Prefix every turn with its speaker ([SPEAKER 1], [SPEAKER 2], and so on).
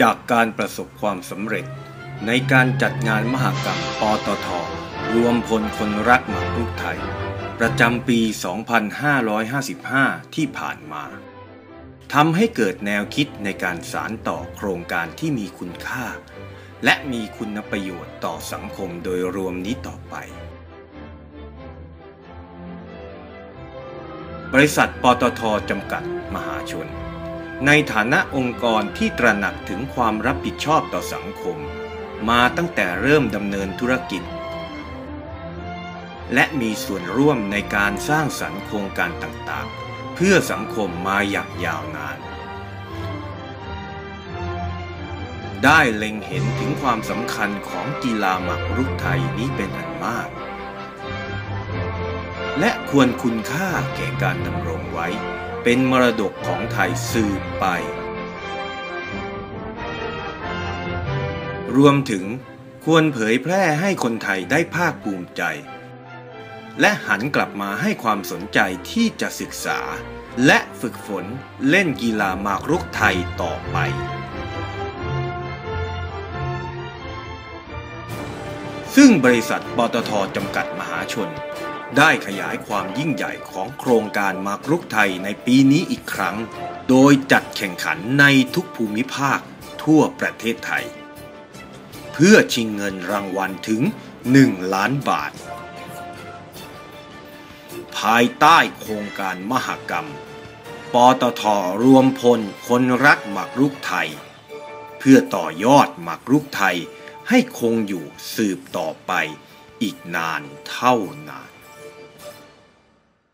[SPEAKER 1] จากการประสบความสำเร็จ ในการจัดงานมหกรรมปตท รวมพลคนรักหมากรุกไทย ประจำปี 2555 ที่ผ่านมาทำให้เกิดแนวคิดในการสารต่อโครงการที่มีคุณค่า และมีคุณประโยชน์ต่อสังคมโดยรวมนี้ต่อไป บริษัทปตทจำกัดมหาชน ในฐานะองค์กรที่ตระหนักถึงความรับผิดชอบต่อสังคม มาตั้งแต่เริ่มดำเนินธุรกิจ และมีส่วนร่วมในการสร้างสรรค์โครงการต่างๆ เพื่อสังคมมาอย่างยาวนาน ได้เล็งเห็นถึงความสำคัญของกีฬาหมากรุกไทยนี้เป็นอันมาก และควรคุณค่าแก่การดำรงไว้ เป็นมรดกของไทยสืบไป รวมถึงควรเผยแพร่ให้คนไทยได้ภาคภูมิใจ และหันกลับมาให้ความสนใจที่จะศึกษา และฝึกฝนเล่นกีฬาหมากรุกไทยต่อไปซึ่งบริษัทปตทจำกัดมหาชน ได้ขยายความยิ่งใหญ่ของโครงการมากรุกไทยในปีนี้อีกครั้ง โดยจัดแข่งขันในทุกภูมิภาคทั่วประเทศไทย เพื่อชิงเงินรางวัลถึง 1 ล้านบาท ภายใต้โครงการมหกรรม ปตทรวมพลคนรักหมากรุกไทย เพื่อต่อยอดหมากรุกไทยให้คงอยู่สืบต่อไปอีกนานเท่านาน